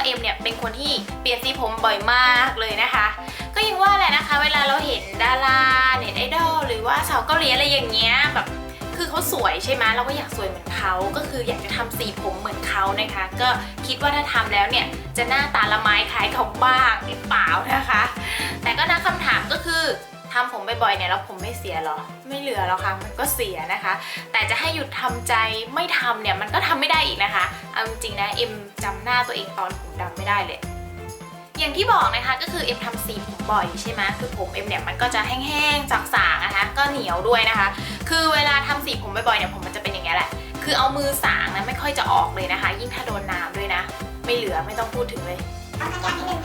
ว่าเอ็มเนี่ยเป็นคนที่เปลี่ยนสีผมบ่อยมากเลยนะคะ ก็ยังว่าแหละนะคะ เวลาเราเห็นดาราเน็ตไอดอลหรือว่าสาวเกาหลีอะไรอย่างเงี้ยแบบคือเขาสวยใช่ไหมเราก็อยากสวยเหมือนเขาก็คืออยากจะทำสีผมเหมือนเขานะคะ ก็คิดว่าถ้าทำแล้วเนี่ยจะหน้าตาละไม้คล้ายเขาบ้าง บ่อยๆเนี่ยแล้วผมไม่เสียหรอ ไม่เหลือหรอกค่ะ มันก็เสียนะคะ แต่จะให้หยุดทำใจไม่ทำเนี่ยมันก็ทำไม่ได้อีกนะคะ เอาจริงนะเอ็มจำหน้าตัวเองตอนผมดำไม่ได้เลยอย่างที่บอกนะคะก็คือเอ็มทำสีผมบ่อยใช่ไหมคือผมเอ็มเนี่ยมันก็จะแห้งๆสางๆนะคะก็เหนียวด้วยนะคะ คือเวลาทำสีผมบ่อยๆเนี่ยผมมันจะเป็นอย่างนี้ยแหละ คือเอามือสางนะไม่ค่อยจะออกเลยนะคะ ยิ่งถ้าโดนน้ำด้วยนะ ไม่เหลือไม่ต้องพูดถึงเลยต้องทำยากนิดนึง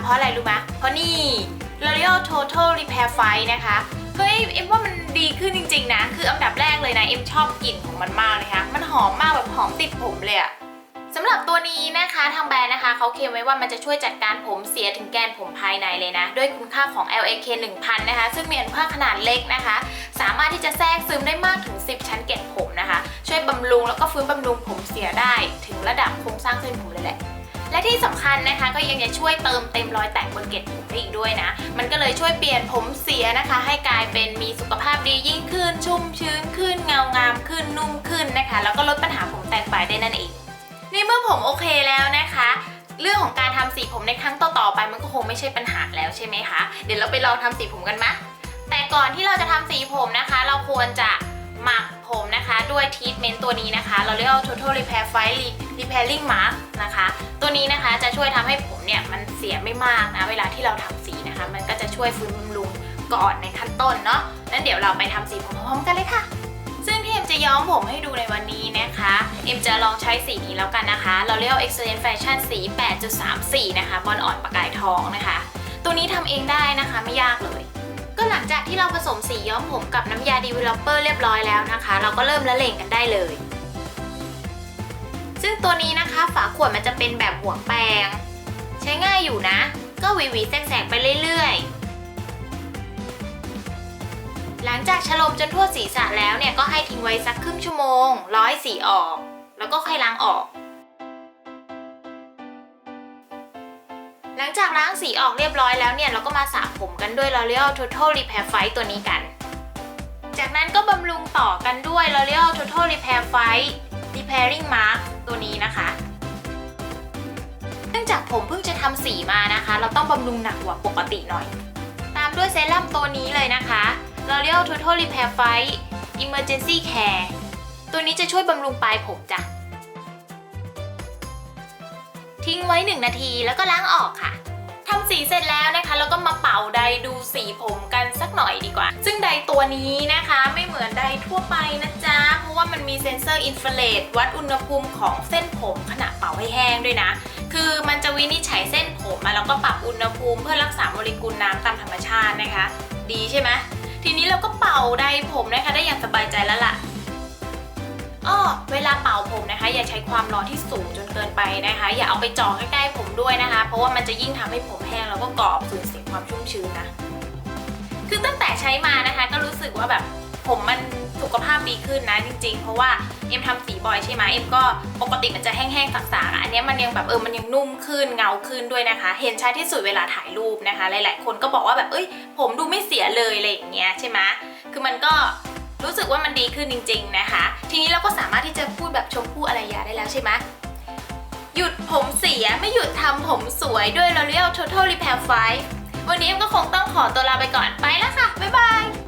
เพราะอะไรรู้ไหมเพราะนี่ L'Oreal Total Repair Fight นะคะ เฮ้ย เอ็มว่ามันดีขึ้นจริงๆนะ คืออันดับแรกเลยนะ เอ็มชอบกลิ่นของมันมากเลยค่ะ มันหอมมากแบบหอมติดผมเลยอะสำหรับตัวนี้นะคะทางแบรนด์นะคะเขาเคลมไว้ว่ามันจะช่วยจัดการผมเสียถึงแกนผมภายในเลยนะ ด้วยคุณค่าของ LAK 1000 นะคะ ซึ่งมีอนุภาคขนาดเล็กนะคะ สามารถที่จะแทรกซึมได้มากถึง 10 ชั้นเกล็ดผมนะคะ ช่วยบำรุงแล้วก็ฟื้นบำรุงผมเสียได้ ถึงระดับโครงสร้างเส้นผมเลยแหละ และที่สำคัญนะคะก็ยังจะช่วยเติมเต็มรอยแตกบนเกล็ดผมได้อีกด้วยนะ มันก็เลยช่วยเปลี่ยนผมเสียนะคะ ให้กลายเป็นมีสุขภาพดียิ่งขึ้น ชุ่มชื้นขึ้นเงางามขึ้นนุ่มขึ้นนะคะ แล้วก็ลดปัญหาผมแตกปลายได้นั่นเองในเมื่อผมโอเคแล้วนะคะเรื่องของการทำสีผมในครั้งต่อๆไปมันก็คงไม่ใช่ปัญหาแล้วใช่ไหมคะ เดี๋ยวเราไปลองทำสีผมกันมะ แต่ก่อนที่เราจะทำสีผมนะคะ เราควรจะหมักผมนะคะ ด้วยทีทเมนต์ตัวนี้นะคะ เราเรียกว่า total repair fight repairing mask นี้นะคะจะช่วยทำให้ผมเนี่ยมันเสียไม่มากนะ เวลาที่เราทำสีนะคะ มันก็จะช่วยฟื้นบำรุงก่อนในขั้นต้นเนาะนั้นเดี๋ยวเราไปทำสีผมพร้อมกันเลยค่ะ ซึ่งที่เอ็มจะย้อมผมให้ดูในวันนี้นะคะ เอ็มจะลองใช้สีนี้แล้วกันนะคะ เราเรียกว่า Excellent Fashion สี 8.34 นะคะ บอลอ่อนประกายทองนะคะ ตัวนี้ทำเองได้นะคะไม่ยากเลยก็หลังจากที่เราผสมสีย้อมผมกับน้ำยา Developer เรียบร้อยแล้วนะคะ เราก็เริ่มละเลงกันได้เลย ซึ่งตัวนี้นะคะฝาขวดมันจะเป็นแบบหัวแปรงใช้ง่ายอยู่นะ ก็หวีหวีๆแสกๆไปเรื่อยๆ หลังจากฉลมจนทั่วศีรษะแล้วเนี่ยก็ให้ทิ้งไว้สักครึ่งชั่วโมง ร้อให้สีออก แล้วก็ค่อยล้างออก หลังจากล้างสีออกเรียบร้อยแล้วเนี่ยเราก็มาสระผมกันด้วย L'Oreal Total Repair Fight ตัวนี้กัน จากนั้นก็บำรุงต่อกันด้วย L'Oreal Total Repair Fight Repairing Mask ตัวนี้นะคะเนื่องจากผมเพิ่งจะทำสีมานะคะ เราต้องบำรุงหนักกว่าปกติหน่อย ตามด้วยเซรั่มตัวนี้เลยนะคะ L'Oreal Total Repair Fight Emergency Care ตัวนี้จะช่วยบำรุงปลายผมจ้ะ ทิ้งไว้ 1 นาทีแล้วก็ล้างออกค่ะทำสีเสร็จแล้วนะคะ แล้วก็มาเป่าไดดูสีผมกันสักหน่อยดีกว่า ซึ่ง ตัวนี้นะคะไม่เหมือนไดร์ทั่วไปนะจ๊ะ เพราะว่ามันมีเซ็นเซอร์อินฟราเรดวัดอุณหภูมิของเส้นผมขณะเป่าให้แห้งด้วยนะ คือมันจะวินิจฉัยเส้นผมมาแล้วก็ปรับอุณหภูมิเพื่อรักษาโมเลกุลน้ำตามธรรมชาตินะคะ ดีใช่ไหมทีนี้เราก็เป่าไดผมนะคะได้อย่างสบายใจแล้วล่ะอ้อเวลาเป่าผมนะคะ อย่าใช้ความร้อนที่สูงจนเกินไปนะคะ อย่าเอาไปจ่อใกล้ๆผมด้วยนะคะ เพราะว่ามันจะยิ่งทำให้ผมแห้งแล้วก็กรอบสูญเสียความชุ่มชื้นนะ คือตั้งแต่ใช้มานะคะก็รู้สึกว่าแบบผมมันสุขภาพดีขึ้นนะจริง ๆ เพราะว่าเอ็มทำสีบ่อยใช่ไหมเอ็มก็ปกติมันจะแห้งๆสากๆอะอันนี้มันยังแบบเออมันยังนุ่มขึ้นเงาขึ้นด้วยนะคะ เห็นชัดที่สุดเวลาถ่ายรูปนะคะ หลายๆ คนก็บอกว่าแบบเอ้ย ผมดูไม่เสียเลยอะไรอย่างเงี้ยใช่ไหมคือมันก็รู้สึกว่ามันดีขึ้นจริง ๆนะคะ ทีนี้เราก็สามารถที่จะพูดแบบชมพู่อารยาได้แล้วใช่ไหมหยุดผมเสียไม่หยุดทำผมสวยด้วย L'Oreal Total Repair 5 วันนี้เอ็มก็คงต้องขอตัวลาไปก่อนไปแล้วค่ะ บ๊ายบาย